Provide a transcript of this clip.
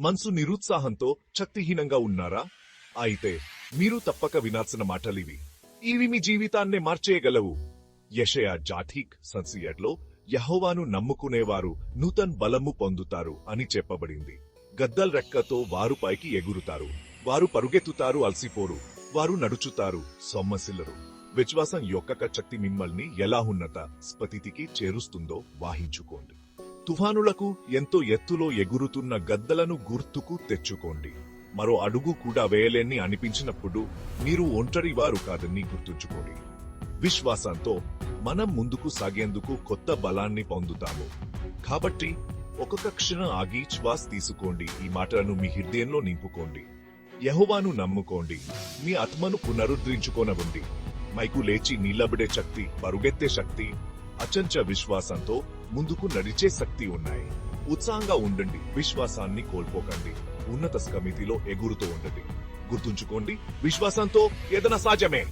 మనసు నిరుత్సాహంతో శక్తిహీనంగా ఉన్నారా? అయితే మీరు తప్పక వినాల్సిన మాటలివి. ఇవి మీ జీవితాన్నే మార్చేయగలవు. యషయా జాఠీక్ సన్సియర్లో యహోవాను నమ్ముకునేవారు నూతన్ బలము పొందుతారు అని చెప్పబడింది. గద్దల్ రెక్కతో వారు పైకి ఎగురుతారు. వారు పరుగెత్తుతారు అలసిపోరు. వారు నడుచుతారు సొమ్మసిల్లరు. విశ్వాసం యొక్క శక్తి మిమ్మల్ని ఎలా ఉన్నత స్పతికి చేరుస్తుందో వాహించుకోండి. తుఫానులకు ఎంతో ఎత్తులో ఎగురుతున్న గద్దలను గుర్తుకు తెచ్చుకోండి. మరో అడుగు కూడా వేయలేని అనిపించినప్పుడు మీరు ఒంటరి వారు కాదని గుర్తుంచుకోండి. విశ్వాసంతో మనం ముందుకు సాగేందుకు కొత్త బలాన్ని పొందుతాము. కాబట్టి ఒక్కొక్క క్షణం ఆగి శ్వాస తీసుకోండి. ఈ మాటలను మీ హృదయంలో నింపుకోండి. యహోవాను నమ్ముకోండి. మీ ఆత్మను పునరుద్ధరించుకోనవండి మైకు లేచి నిలబడే శక్తి పరుగెత్తే శక్తి అచంచ విశ్వాసంతో ముందుకు నడిచే శక్తి ఉన్నాయి. ఉత్సాహంగా ఉండండి విశ్వాసాన్ని కోల్పోకండి. ఉన్నత స్కమితిలో ఎగురుతూ ఉండండి. గుర్తుంచుకోండి విశ్వాసంతో ఏదైనా సాధ్యమే.